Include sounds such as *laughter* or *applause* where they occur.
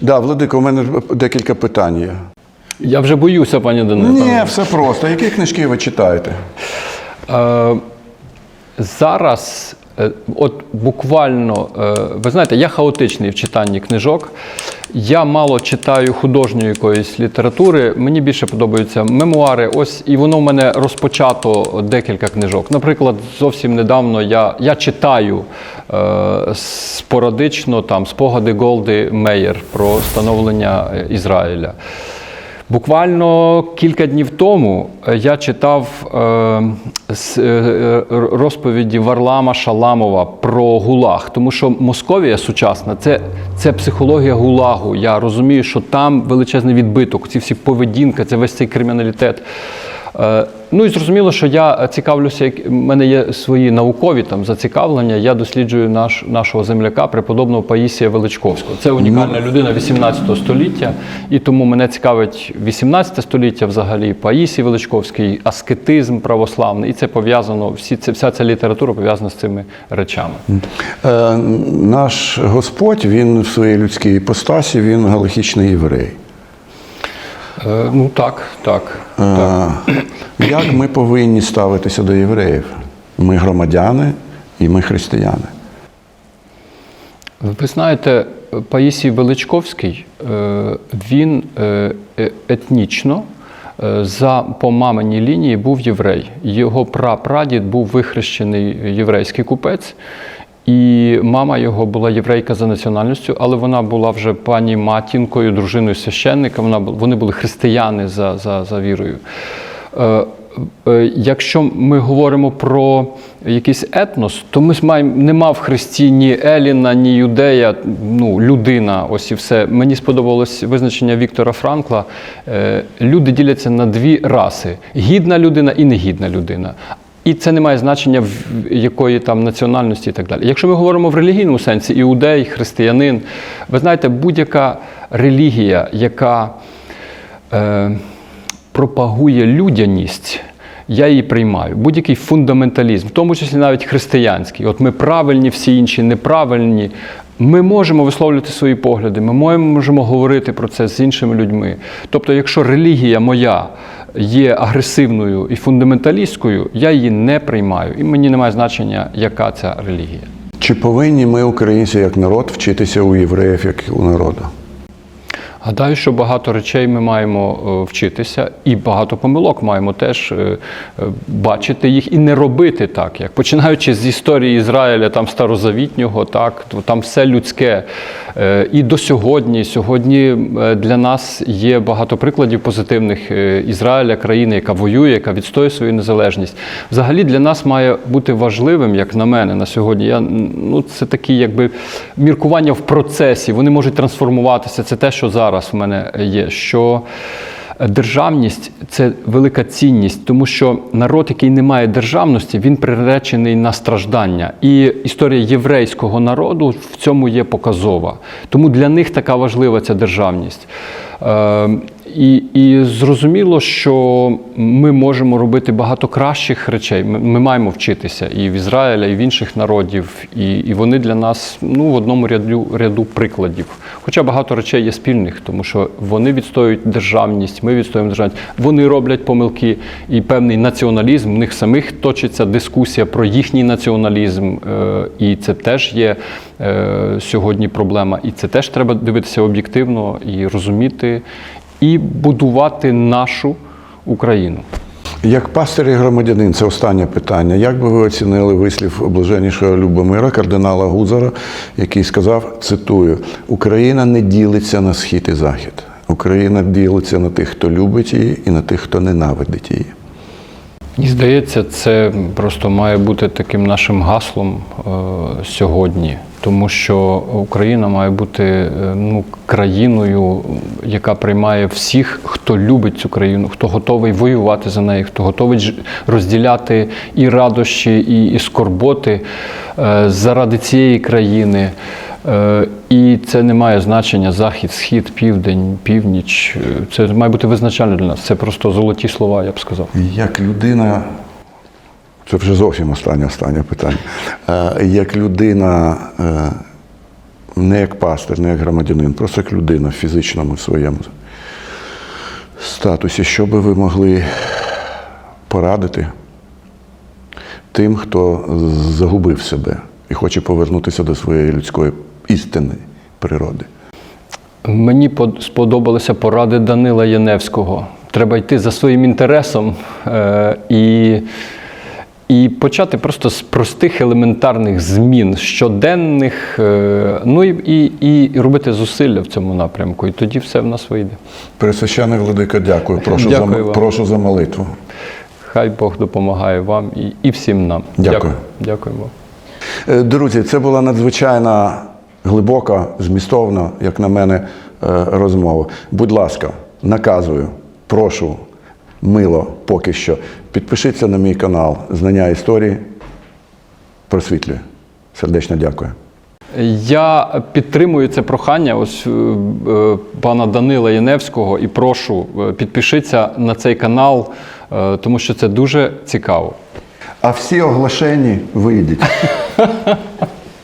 Да, Владико, у мене декілька питань є. Я вже боюся, пані Данило. Ні, все просто. Які книжки ви читаєте? Е, зараз, е, от буквально, е, ви знаєте, я хаотичний в читанні книжок. Я мало читаю художньої якоїсь літератури. Мені більше подобаються мемуари. Ось і воно в мене розпочато декілька книжок. Наприклад, зовсім недавно я, я читаю е, спорадично там спогади Голди Меєр про становлення е, Ізраїля. Буквально кілька днів тому е, я читав е, розповіді Варлама Шаламова про ГУЛАГ, тому що Московія сучасна це, це психологія ГУЛАГу. Я розумію, що там величезний відбиток, ці всі поведінка, це весь цей криміналітет. Е, Ну і зрозуміло, що я цікавлюся, в мене є свої наукові там зацікавлення. Я досліджую наш, нашого земляка, преподобного Паїсія Величковського. Це унікальна людина 18 століття, і тому мене цікавить 18 століття взагалі, Паїсій Величковський, аскетизм православний. І це пов'язано, всі це, вся ця література пов'язана з цими речами. Е, наш Господь, він в своїй людській іпостасі, він галахічний єврей. Е, ну так, так. Як ми повинні ставитися до євреїв? Ми громадяни і ми християни. Ви знаєте, Паїсій Величковський, е, він е, етнічно за по маминій лінії був єврей. Його прапрадід був вихрещений єврейський купець. І мама його була єврейка за національністю, але вона була вже пані матінкою, дружиною священника. Вона вони були християни за, за, за вірою. Е, е, Якщо ми говоримо про якийсь етнос, то ми маємо нема в Христі ні Еліна, ні Юдея, ну людина. Ось і все. Мені сподобалось визначення Віктора Франкла. Е, Люди діляться на дві раси: гідна людина і негідна людина. І це не має значення в якої там національності і так далі. Якщо ми говоримо в релігійному сенсі, іудей, християнин, ви знаєте, будь-яка релігія, яка е, пропагує людяність, я її приймаю. Будь-який фундаменталізм, в тому числі навіть християнський. От ми правильні, всі інші неправильні. Ми можемо висловлювати свої погляди, ми можемо говорити про це з іншими людьми. Тобто, якщо релігія моя є агресивною і фундаменталістською, я її не приймаю. І мені немає значення, яка ця релігія. Чи повинні ми, українці, як народ, вчитися у євреїв, як у народу? Гадаю, що багато речей ми маємо е, вчитися, і багато помилок маємо теж е, е, бачити їх і не робити так, як починаючи з історії Ізраїля, там старозавітнього, так то там все людське. І до сьогодні. Сьогодні для нас є багато прикладів позитивних Ізраїля, країни, яка воює, яка відстоює свою незалежність. Взагалі для нас має бути важливим, як на мене, на сьогодні. Я ну це такі, якби міркування в процесі. Вони можуть трансформуватися. Це те, що зараз в мене є. Що Державність це велика цінність, тому що народ, який не має державності, він приречений на страждання. І історія єврейського народу в цьому є показова. Тому для них така важлива ця державність. І, і зрозуміло, що ми можемо робити багато кращих речей. Ми, ми маємо вчитися і в Ізраїля, і в інших народів, і, і вони для нас ну, в одному ряду, ряду прикладів. Хоча багато речей є спільних, тому що вони відстоюють державність, ми відстоюємо державність. Вони роблять помилки і певний націоналізм. В них самих точиться дискусія про їхній націоналізм, е, і це теж є е, сьогодні проблема. І це теж треба дивитися об'єктивно і розуміти, і будувати нашу Україну. Як пастир і громадянин, це останнє питання. Як би ви оцінили вислів блаженнішого Любомира, кардинала Гузара, який сказав, цитую: Україна не ділиться на схід і захід. Україна ділиться на тих, хто любить її, і на тих, хто ненавидить її. Мені здається, це просто має бути таким нашим гаслом е, сьогодні, тому що Україна має бути е, ну, країною, яка приймає всіх, хто любить цю країну, хто готовий воювати за неї, хто готовий розділяти і радощі, і, і скорботи е, заради цієї країни. Е, І це не має значення захід, схід, південь, північ. Це має бути визначально для нас. Це просто золоті слова, я б сказав. Як людина, це вже зовсім останнє останнє питання. Е, Як людина е, не як пастир, не як громадянин, просто як людина в фізичному своєму статусі, що би ви могли порадити тим, хто загубив себе і хоче повернутися до своєї людської істинної природи. Мені сподобалися поради Данила Яневського. Треба йти за своїм інтересом е, і, і почати просто з простих елементарних змін, щоденних, е, ну і, і, і робити зусилля в цьому напрямку. І тоді все в нас вийде. Пресвящений владика, дякую. Прошу, Дякую за, вам. прошу за молитву. Хай Бог допомагає вам і, і всім нам. Дякую. Дякуємо. Е, Друзі, це була надзвичайно глибока, змістовна, як на мене, е, розмова. Будь ласка, наказую, прошу, мило поки що. Підпишіться на мій канал Знання історії. Просвітлює. Сердечно дякую. Я підтримую це прохання ось е, е, пана Данила Яневського і прошу е, підпишіться на цей канал, тому що це дуже цікаво. А всі оглашені вийдіть. *laughs*